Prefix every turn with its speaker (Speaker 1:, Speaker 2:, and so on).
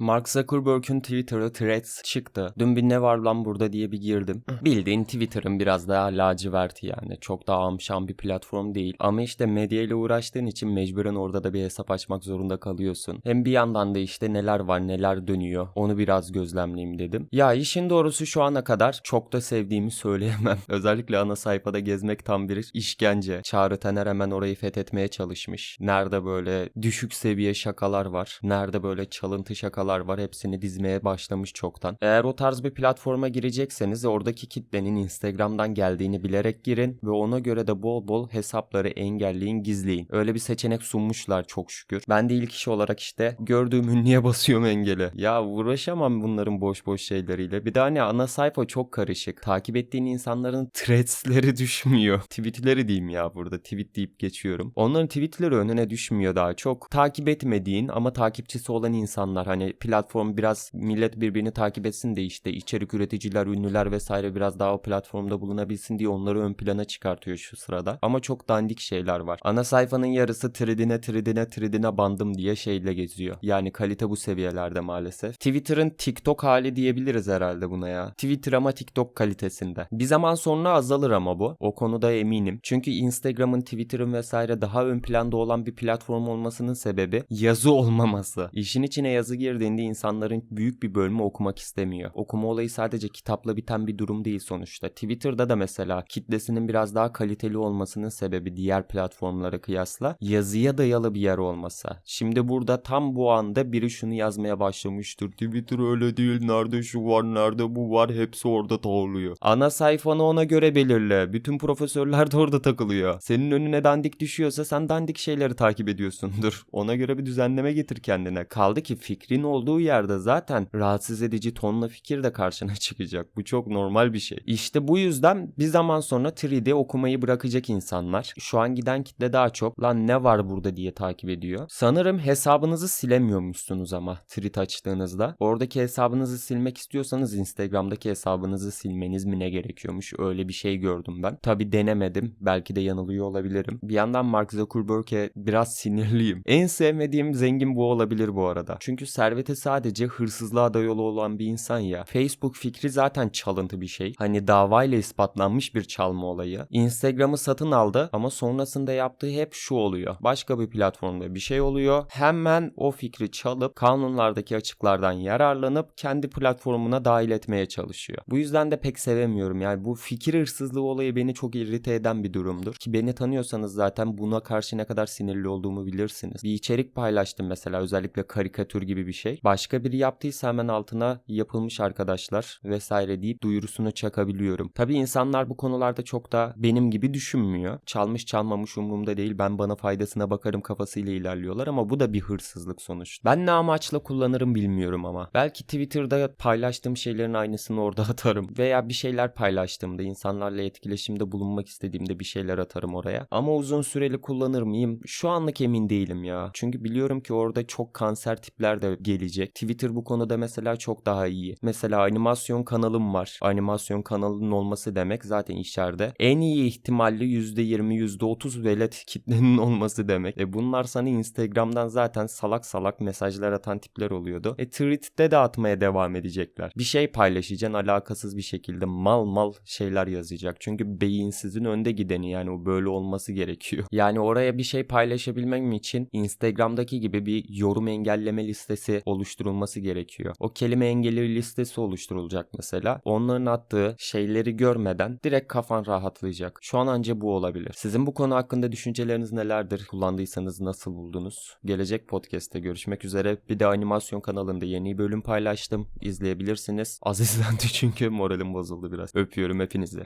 Speaker 1: Mark Zuckerberg'ün Twitter'ı Threads çıktı. Dün bir ne var lan burada diye bir girdim. Bildiğin Twitter'ın biraz daha laciverti yani. Çok daha amşan bir platform değil. Ama işte medya ile uğraştığın için mecburen orada da bir hesap açmak zorunda kalıyorsun. Hem bir yandan da işte neler var neler dönüyor onu biraz gözlemleyeyim dedim. Ya işin doğrusu şu ana kadar çok da sevdiğimi söyleyemem. Özellikle ana sayfada gezmek tam bir işkence. Çağrı Tener hemen orayı fethetmeye çalışmış. Nerede böyle düşük seviye şakalar var. Nerede böyle çalıntı şakalar var. Hepsini dizmeye başlamış çoktan. Eğer o tarz bir platforma girecekseniz oradaki kitlenin Instagram'dan geldiğini bilerek girin ve ona göre de bol bol hesapları engelleyin, gizleyin. Öyle bir seçenek sunmuşlar çok şükür. Ben de ilk iş olarak işte gördüğüm ünlüye basıyorum engeli. Ya uğraşamam bunların boş boş şeyleriyle. Bir de hani ana sayfa çok karışık. Takip ettiğin insanların threadsleri düşmüyor. Tweetleri diyeyim ya burada. Tweet deyip geçiyorum. Onların tweetleri önüne düşmüyor daha çok. Takip etmediğin ama takipçisi olan insanlar hani platform biraz millet birbirini takip etsin de işte içerik üreticiler, ünlüler vesaire biraz daha o platformda bulunabilsin diye onları ön plana çıkartıyor şu sırada. Ama çok dandik şeyler var. Ana sayfanın yarısı tridine tridine tridine bandım diye şeyle geziyor. Yani kalite bu seviyelerde maalesef. Twitter'ın TikTok hali diyebiliriz herhalde buna ya. Twitter ama TikTok kalitesinde. Bir zaman sonra azalır ama bu. O konuda eminim. Çünkü Instagram'ın, Twitter'ın vesaire daha ön planda olan bir platform olmasının sebebi yazı olmaması. İşin içine yazı girdiğinde insanların büyük bir bölümü okumak istemiyor. Okuma olayı sadece kitapla biten bir durum değil sonuçta. Twitter'da da mesela kitlesinin biraz daha kaliteli olmasının sebebi diğer platformlara kıyasla yazıya dayalı bir yer olması. Şimdi burada tam bu anda biri şunu yazmaya başlamıştır. Twitter öyle değil. Nerede şu var, nerede bu var. Hepsi orada dağılıyor. Ana sayfanı ona göre belirle. Bütün profesörler de orada takılıyor. Senin önüne dandik düşüyorsa sen dandik şeyleri takip ediyorsundur. Ona göre bir düzenleme getir kendine. Kaldı ki fikrin olduğu yerde zaten rahatsız edici tonla fikir de karşına çıkacak. Bu çok normal bir şey. İşte bu yüzden bir zaman sonra 3D okumayı bırakacak insanlar. Şu an giden kitle daha çok lan ne var burada diye takip ediyor. Sanırım hesabınızı silemiyormuşsunuz ama tweet açtığınızda. Oradaki hesabınızı silmek istiyorsanız Instagram'daki hesabınızı silmeniz mi ne gerekiyormuş? Öyle bir şey gördüm ben. Tabi denemedim. Belki de yanılıyor olabilirim. Bir yandan Mark Zuckerberg'e biraz sinirliyim. En sevmediğim zengin bu olabilir bu arada. Çünkü serveti sadece hırsızlığa dayalı olan bir insan ya. Facebook fikri zaten çalıntı bir şey. Hani davayla ispatlanmış bir çalma olayı. Instagram'ı satın aldı ama sonrasında yaptığı hep şu oluyor. Başka bir platformda bir şey oluyor. Hemen o fikri çalıp kanunlardaki açıklardan yararlanıp kendi platformuna dahil etmeye çalışıyor. Bu yüzden de pek sevemiyorum. Yani bu fikir hırsızlığı olayı beni çok irrite eden bir durumdur. Ki beni tanıyorsanız zaten buna karşı ne kadar sinirli olduğumu bilirsiniz. Bir içerik paylaştım mesela özellikle karikatür gibi bir şey. Başka biri yaptıysa hemen altına yapılmış arkadaşlar vesaire deyip duyurusunu çakabiliyorum. Tabi insanlar bu konularda çok da benim gibi düşünmüyor. Çalmış çalmamış umurumda değil ben bana faydasına bakarım kafasıyla ilerliyorlar ama bu da bir hırsızlık sonuç. Ben ne amaçla kullanırım bilmiyorum ama. Belki Twitter'da paylaştığım şeylerin aynısını orada atarım. Veya bir şeyler paylaştığımda insanlarla etkileşimde bulunmak istediğimde bir şeyler atarım oraya. Ama uzun süreli kullanır mıyım? Şu anlık emin değilim ya. Çünkü biliyorum ki orada çok kanser tipler de gelecek. Twitter bu konuda mesela çok daha iyi. Mesela animasyon kanalım var. Animasyon kanalının olması demek zaten içeride. En iyi ihtimalli %20 %30 velet kitlenin olması demek. E bunlar sana Instagram'dan zaten salak salak mesajlar atan tipler oluyordu. E tweet'te de atmaya devam edecekler. Bir şey paylaşacaksın alakasız bir şekilde mal mal şeyler yazacak. Çünkü beyinsizin önde gideni yani o böyle olması gerekiyor. Yani oraya bir şey paylaşabilmem için Instagram'daki gibi bir yorum engelleme listesi oluşturulması gerekiyor. O kelime engeli listesi oluşturulacak mesela. Onların attığı şeyleri görmeden direkt kafan rahatlayacak. Şu an anca bu olabilir. Sizin bu konu hakkında düşünceleriniz nelerdir? Kullandıysanız nasıl buldunuz? Gelecek podcast'te görüşmek üzere. Bir de animasyon kanalında yeni bölüm paylaştım. İzleyebilirsiniz. Az izlendi çünkü moralim bozuldu biraz. Öpüyorum hepinizi.